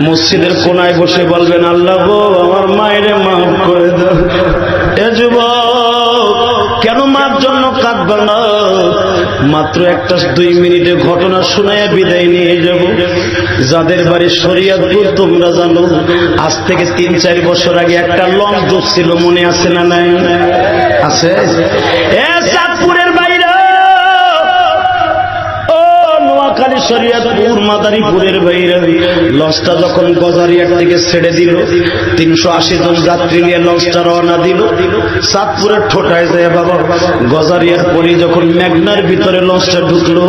মসজিদের কোনায় বসে বলবেন, আল্লাহ গো, আমার মায়েরে মাফ করে যুবক, কেন মার জন্য কাঁদবে না? মাত্র একটা দুই মিনিটে ঘটনা শোনায় বিদায় নিয়ে যাব। যাদের বাড়ি শরিয়াতপুর, তোমরা জানো, আজ থেকে তিন, চার বছর আগে একটা লং জোক ছিল, মনে আছে না নাই? আছে? এ চাঁদপুরের শরিয়াতপুর মাদারীপুরের বাইরে লঞ্চটা যখন গজারিয়ার থেকে ছেড়ে দিল, তিনশো আশি জন যাত্রী নিয়ে লঞ্চটা রওনা দিল। সাতপুরের ঠোঁটায় যায়, বাবা, গজারিয়ার পরে যখন মেঘনার ভিতরে লঞ্চটা ঢুকলো,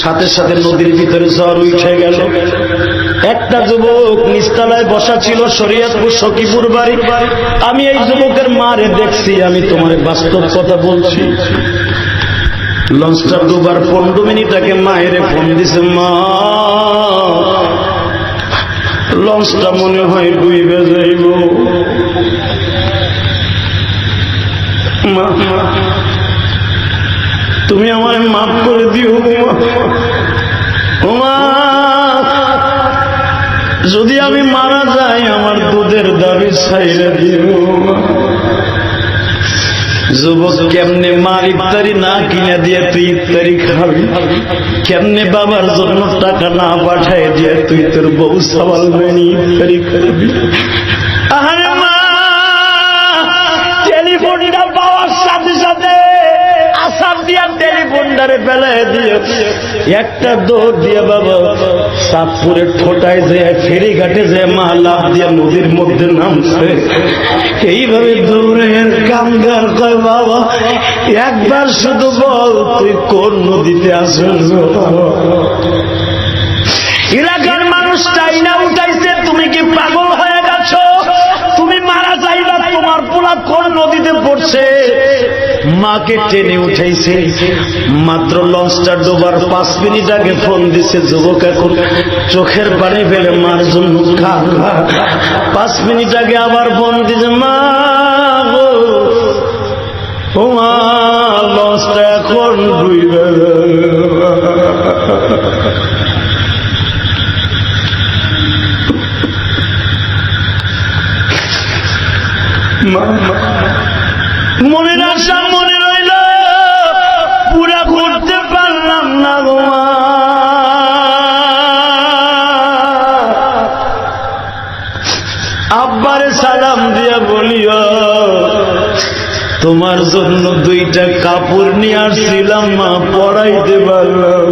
সাথে সাথে নদীর ভিতরে ঝড় উঠে গেল। একটা যুবক নিস্তালায় বসা ছিল শরিয়াতপুর সখীপুর বাড়ি। আমি এই যুবকের মারে দেখছি, আমি তোমার বাস্তব কথা বলছি। লঞ্চটা দুবার পনেরো মিনিট আগে মায়েরে ফোন দিছে, মা, লঞ্চটা মনে হয় ডুইবে যাইব মা তুমি আমার মাফ করে দিও, মা যদি আমি মারা যাই, আমার দুধের দাবি ছাইরে দিও, মা। যুবক কেমনে মার ইফতারি না কিনে দিয়ে তুই ইফতারি খাবি? কেমনে বাবার জন্য টাকা না পাঠায় দিয়ে তুই তোর বউ সবাল মেনি ইফতারি খাবি? আরে টেলিফোনটারে ফেলায় দিয়ে একটা দৌড় দিয়ে বাবা, সাতপুরে ঠোঁটায় যে ফেরি ঘাটে যে মা লাভ দিয়ে নদীর মধ্যে নামছে। এইভাবে দৌড়ের কামগার কয়, বাবা, একবার শুধু বল, তুই কোন নদীতে আসেন এলাকার মানুষ চাই না উঠাইছে, তুমি কি পাগল হয়ে গেছো? তুমি মারা যাইবা, তোমার পোলা কোন নদীতে পড়ছে? মাকে টেনে উঠাইছে। মাত্র লঞ্চটা ডোবার পাঁচ মিনিট আগে ফোন দিছে, যুবক, এখন চোখের পানি ফেলে মার জন্য পাঁচ মিনিট আগে আবার ফোন দিছে, মা মা, লঞ্চটা এখন ডুইবে মনের তোমার জন্য দুইটা কাপড় নিয়ে আসছিলাম মা পড়াইতে পারলাম।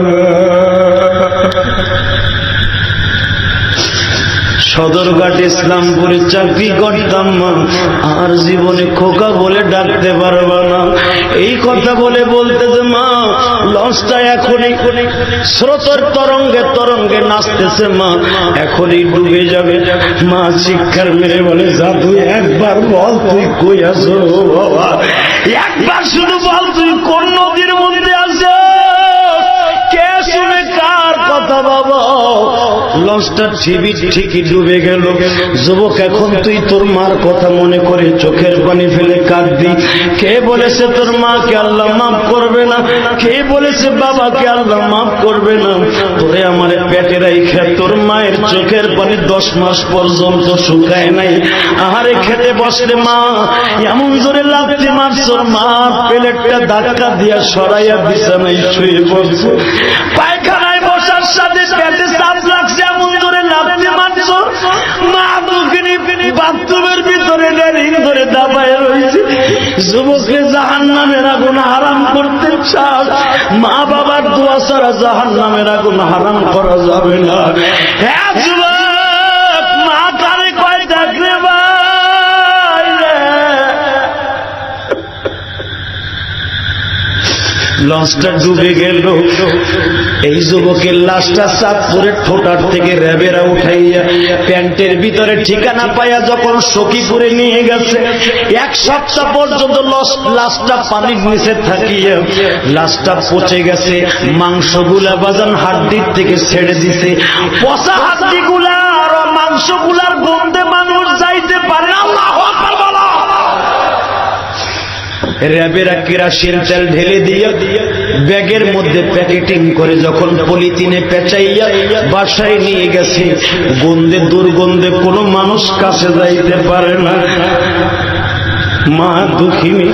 সদরঘাট ইসলামপুরে চাকরি করতাম মা আর জীবনে খোকা বলে ডাকতে পারবা না। এই কথা বলে বলতেছে, মা, লঞ্চটা এখনই স্রোতর তরঙ্গে তরঙ্গে নাচতেছে, মা, এখনই ডুবে যাবে। মা শিক্ষার মেরে বলে, জাদু, একবার বল তুই কই আছো? বাবা একবার শুধু বল তুই কোন নদীর মধ্যে আছো? কে শুনে কার কথা বাবা লঞ্চটা ঠিবি ঠিকই ডুবে গেল। যুবক, এখন তুই তোর মার কথা মনে করে চোখের পানি ফেলে কাঁদবি। কে বলেছে তোর মাকে আল্লাহ মাফ করবে না? কে বলেছে বাবাকে আল্লাহ মাফ করবে না? তোরে আমার পেটে রাইখে তোর মায়ের চোখের পানি দশ মাস পর্যন্ত শুকায় নাই। আহারে খেতে বসলে মা, এমন জোরে লাগতে মারছর মা, প্লেটটা ধাক্কা দিয়া সরাইয়া বিছানায় শুয়ে পড়ছে। পায়খানায় বসার সাথে পেটে বাথরুমের ভিতরে ডেরিং ধরে দাবায় রয়েছে। যুবককে জাহান নামের আগুন হারাম করতে চাস। মা বাবার দোয়া ছাড়া জাহান নামের আগুন হারাম করা যাবে না। হ্যাঁ যুবক! লঞ্চটা ডুবে গেল। এই যুবকের লাশটা চাঁদপুরে ঠোঁটার থেকে র্যাবেরা উঠাইয়া প্যান্টের ভিতরে ঠিকানা পাইয়া যখন সখীপুরে নিয়ে গেছে, এক সপ্তাহ পর্যন্ত লাশটা পানির নিচে থাকিয়া লাশটা পচে গেছে। মাংসগুলা বাজান হাড্ডির থেকে ছেড়ে দিছে পচা হাড্ডিগুলা আর মাংসগুলার গন্ধে মানুষ যাইতে পারে না আল্লাহু আকবার বলো। র্যাবেরা কেরাসিন তেল ঢেলে দিয়ে ব্যাগের মধ্যে প্যাকেটিং করে যখন পলিথিনে পেঁচাইয়া বাসায় নিয়ে গেছে, গন্ধে দুর্গন্ধে কোনো মানুষ কাছে যাইতে পারে না। মা দুঃখিনী,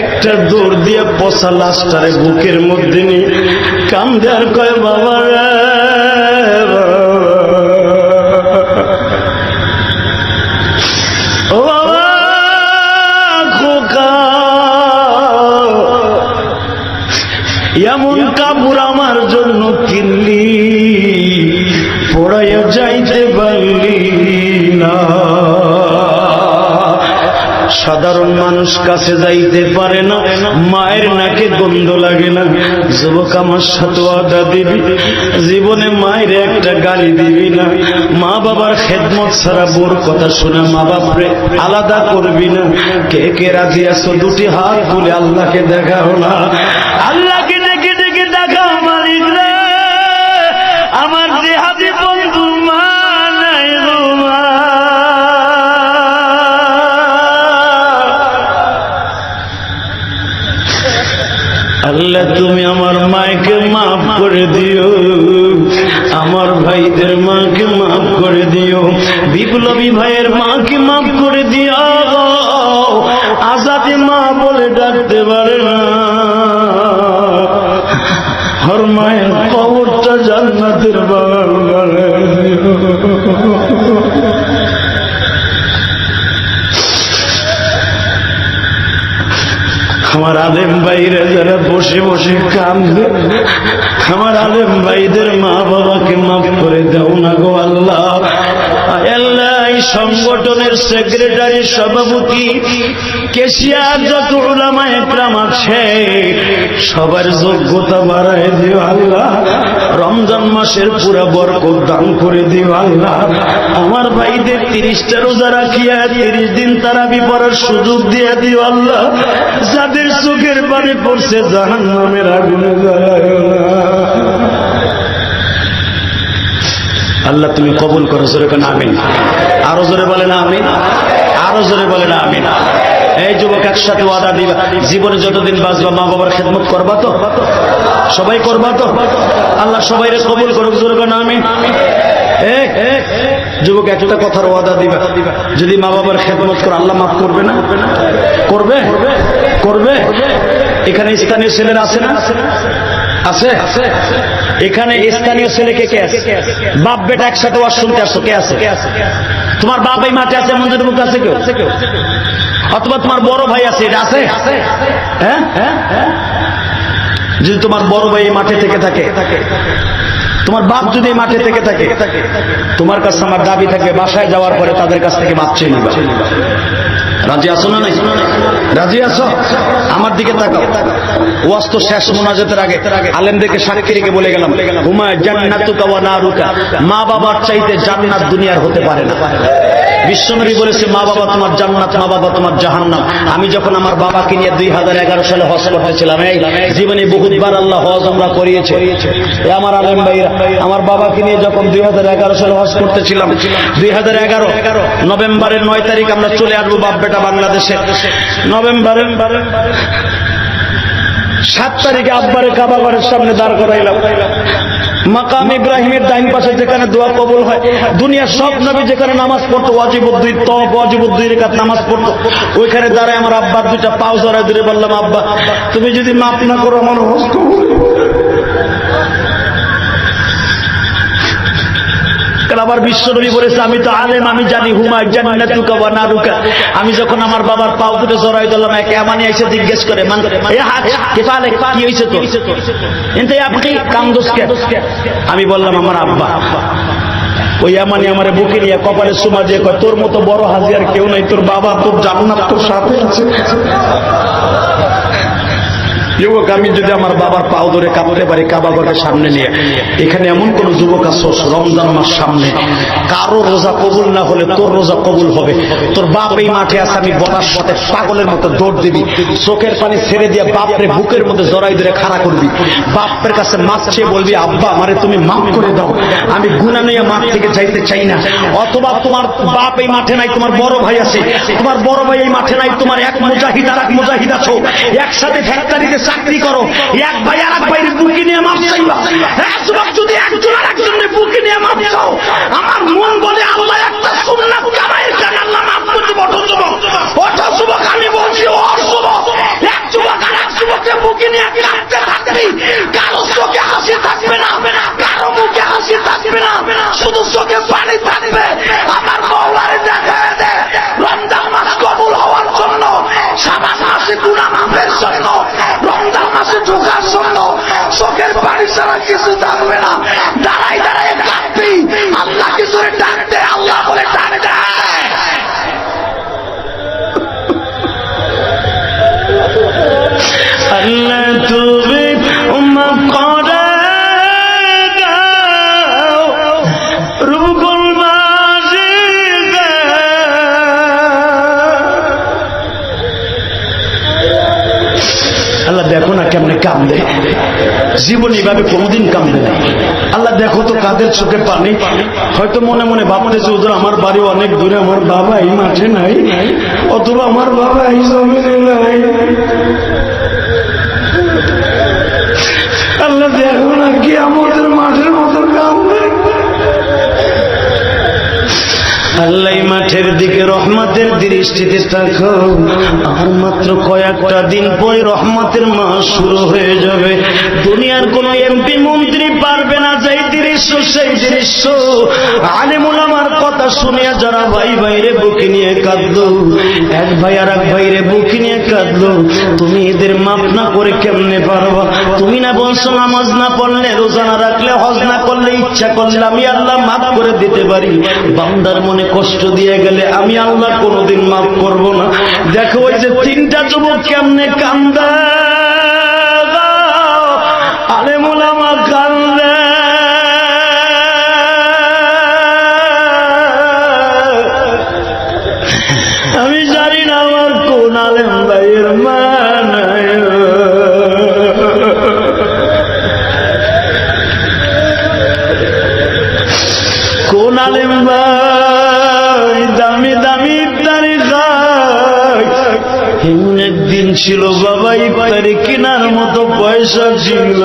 একটা দৌড় দিয়ে পচা লাশটারে বুকের মধ্যে নিয়ে কান্দে আর কয় বাবা সাধারণ মানুষ কাছে যাইতে পারে না। মায়ের নাকে গন্ধ লাগে না। যুবক আমার সাথে আদা দিবি, জীবনে মায়ের একটা গালি দিবি না। মা বাবার খেদমত ছাড়া বোর কথা শুনে মা বাপরে আলাদা করবি না। কে কে রাজি আছো? দুটি হাত বলে আল্লাহকে দেখা না। আল্লাহকে আল্লাহ, তুমি আমার মাকে মাফ করে দিও। আমার ভাইদের মাকে মাফ করে দিও। বিপ্লবী ভাইয়ের মাকে মাফ করে দিও। আজাদে মা বলে ডাকতে পারে না। হর আমার আলেম বাইরে যারা বসে বসে কান্দে আমার আলেম বাইদের মা বাবাকে মাফ করে দাও না গো আল্লাহ। এই সংগঠনের সেক্রেটারি সভাপতি কেশিয়ার যত ওলামা একরাম আছে, সবার যোগ্যতা বাড়ায় দিও আল্লাহ। রমজান মাসের পুরা বরকত দান করে দিও আল্লাহ। আমার ভাইদের তিরিশটা রোজা রাখিয়া তিরিশ দিন তারা বিপরার সুযোগ দিয়ে দিও আল্লাহ। যাদের চোখের পানি পড়ছে জাহান নামের আগুনে জ্বালায়ও না। আল্লাহ তুমি কবুল করো, জোরে কেন আমিন। আরও জোরে বলে না আমিন। আরও জোরে বলে না আমিন। এই যুবক একসাথে ওয়াদা দিবা। জীবনে যতদিন বাঁচবা, মা বাবার খেদমত করবা তো? সবাই করবা তো? আল্লাহ সবাই কবুল করুক, জোরে কেন আমিন। যুবক একটা কথার ওয়াদা দিবা। যদি মা বাবার খেদমত করে, আল্লাহ মাফ করবে না? করবে? করবে? এখানে স্থানীয় ছেলেরা আছে না? আছে? এখানে স্থানীয় ছেলে কে কে আছে? বাপ বেটা একসাথে ওয়াজ শুনতে আসছো, কে আছে? তোমার বাপ এই মাঠে আছে, মন্দিরের মুখে আছে কেউ? অথবা তোমার বড় ভাই আছে, এটা আছে? হ্যাঁ? যদি তোমার বড় ভাই এই মাঠে থেকে থাকে, তোমার বাপ যদি এই মাঠে থেকে থাকে, তোমার কাছে আমার দাবি থাকে বাসায় যাওয়ার পরে তাদের কাছ থেকে বাপ চেয়ে নিবা। রাজি আছো না নাই? রাজি আছো? আমার দিকে তাকাও। ওয়াজ তো শেষ মোনাজাতের আগে। আলেমদেরকে সাক্ষী রেখে বলে গেলাম হুমায় জান্নাতুকা ওয়া নারুকা। মা বাবার চাইতে জান্নাত দুনিয়ার হতে পারে না। বিশ্বনবী বলেছে, মা বাবা তোমার জান্নাত, মা বাবা তোমার জাহান্নাম। আমি যখন আমার বাবাকে নিয়ে দুই হাজার এগারো সালে হজ করতেছিলাম এই জীবনে বহুতবার আল্লাহ হজ আমরা করিয়েছে। আমার আলেম ভাইরা আমার বাবাকে নিয়ে যখন দুই হাজার এগারো সালে হজ করতেছিলাম, দুই হাজার এগারো নভেম্বরের নয় তারিখ আমরা চলে আসব বাপ বেটা বাংলাদেশে। নভেম্বরের সাত তারিখে আব্বারে কাবাগরের সামনে দাঁড় করাইলাম। মাকাম ইব্রাহিমের ডাইন পাশে যেখানে দোয়া কবল হয়, দুনিয়ার সব নবী যেখানে নামাজ পড়তো, ওয়াজিবুদ্দিন তপ ওয়াজিবুদ্দিন রেখাত নামাজ পড়তো, ওইখানে দাঁড়ায় আমার আব্বার দুটা পাও জড়ায় দূরে বললাম, আব্বা, তুমি যদি মাফ না করো, আমার হজ কারণ আবার বিশ্বনবী বলেছে, আমি তো আলেম, আমি জানি হুমায় জান্নাতুকা ওয়া নারুকা। আমি যখন আমার বাবার পাও দুটো জড়াই দিলাম একে আমানি এসে জিজ্ঞেস করে, মান কেফালে, কি হইছে তো এনতে আপনি আমি বললাম, আমার আব্বা। ওই আমানি আমার বুকে নিয়ে কপালে সুমা দিয়ে কয়, তোর মতো বড় হাজি আর কেউ নাই, তোর বাবা তোর জান্নাত তোর সাথে আছে। যুবক, আমি যদি আমার বাবার পাও ধরে কাঁপতে পারি কাবা ঘরের সামনে নিয়ে। এখানে এমন কোন যুবক আছো রমজান মাস সামনে। কারও রোজা কবুল না হলে তোর রোজা কবুল হবে। তোর বাপ এই মাঠে আছে, আমি বলার সাথে পাগলের মতো দৌড় দিবি। চোখের পানি ছেড়ে দিয়ে বাপরে বুকের মধ্যে জড়াই ধরে খাড়া করবি। বাপের কাছে মাছ চেয়ে বলবি, আব্বা, আমারে তুমি মাফ করে দাও। আমি গুনা নিয়ে মাঠ থেকে যাইতে চাই না। অথবা তোমার বাপ এই মাঠে নাই, তোমার বড় ভাই আছে। তোমার বড় ভাই এই মাঠে নাই, তোমার এক মুজাহিদ আর এক মুজাহিদ আছো। একসাথে ফ্যাক্টরিতে চাকরি করো। এক ভাই আর এক ভাইয়ের বুকি নিয়ে মাপ চাইবা। এক যুবক, যদি একজন আর একজনের বুকি নিয়ে মাপ চাও, আমার মন বলে আল্লাহ একটা সুন্নাত কামাইয়ের কেন আল্লাহ মাফ করতে বটো যুবক, ওঠো যুবক, আমি বলছি ও যুবক, এক যুবক আর এক যুবকের বুকি নিয়ে কাঁদতে থাকবি। কারও চোখে হাসি থাকবে না, কারও মুখে হাসি থাকবে না। শুধু চোখে পানি থাকবে। আমার কান্দে। জীবন এইভাবে কোনোদিন কান্দে না। আল্লাহ দেখো তো কাদের চোখে পানি। হয়তো মনে মনে বাপনে ওদের আমার বাড়ি অনেক দূরে, আমার বাবা এই মাঠে নাই, অথবা আমার বাবা এই জমিনে নাই। আল্লাহ দেখো না কি আমাদের মাঠের আল্লাহ মাঠের দিকে রহমতের দৃষ্টিতে তাকো আর মাত্র কয়েকটা দিন পরে রহমতের মাস শুরু হয়ে যাবে। দুনিয়ার কোন এমপি মন্ত্রী পারবে না যেই দৃশ্য, সেই দৃশ্য। আলেমুল আমার কথা শুনিয়া যারা ভাই ভাইরে বুকে নিয়ে কাঁদল, এক ভাই আর এক ভাইরে বুকে নিয়ে কাঁদল, তুমি এদের মাপ না করে কেমনে পারবা? তুমি না বলছো নামাজ না পড়লে, রোজা না রাখলে, হজ না করলে, ইচ্ছা করলে আমি আল্লাহ মাফ করে দিতে পারি। বান্দার মনে কষ্ট দিয়ে গেলে আমি আল্লাহ কোনোদিন মাফ করব না। দেখো ওই যে তিনটা যুবক কেমনে কান্দা। আলেমুল আমার কান্দে। আমি জানি না আমার কোন আলেম ভাইয়ের মানায় কোন আলেম ভাই ছিল বাবা ইফতারি কেনার মতো পয়সা ছিল।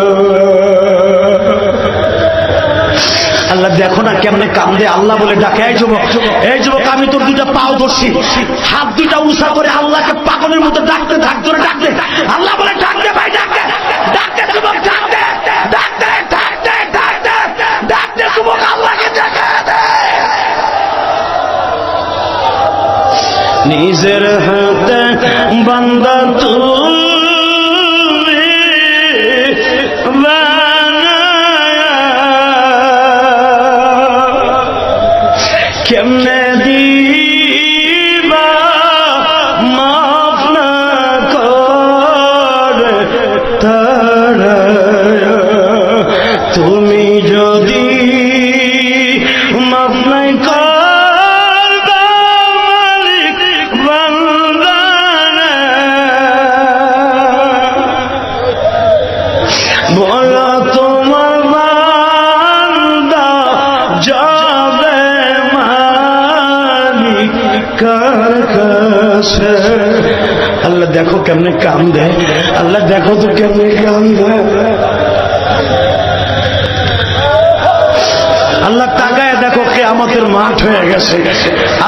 আল্লাহ দেখো না কেমনে কান্দে আল্লাহ বলে ডাকে, এই যুবক এই যুবক, আমি তোর দুটা পাও ধরছি। হাত দুটা উষা করে আল্লাহকে পাগলের মতো ডাকতে থাক, ধরে ডাকতে আল্লাহ নিজের হাতে বান্দা তুমি কেমনে দিবা মাফ তুমি যদি কাম দেয়। আল্লাহ দেখো তো কেমনে কাম দেয় আল্লাহ তাকায় দেখো কে আমাদের মাঠ হয়ে গেছে।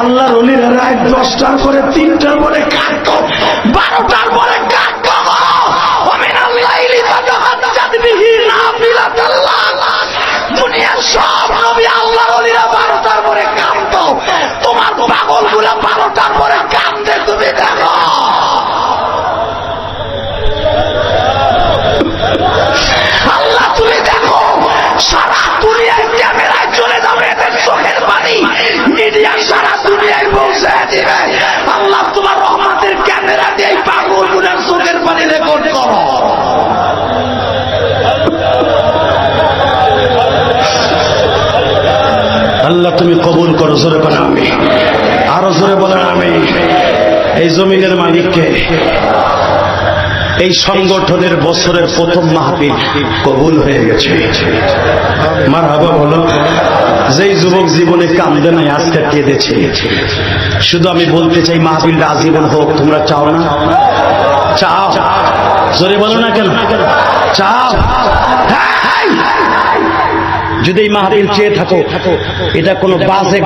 আল্লাহ রলির রাত দশটার পরে, তিনটার পরে কাটতো বারোটার পরে কাটতো দুনিয়ার সব জোরে বলেন আমি। আরও জোরে বলেন আমি। এই জমিনের মালিককে এই সংগঠনের বছরের প্রথম মাহফিল কবুল হয়ে গেছে। মার হাবা বলো, যেই যুবক জীবনে কান্দে নাই আজকে কেঁদেছে। শুধু আমি বলতে চাই, মাহফিলটা আজীবন হোক, তোমরা চাও না? চাও। জোরে বলো না কেন? চাও। হ্যাঁ। যদি এই মাহফিল চেয়ে থাকো, এটা কোনো বাজে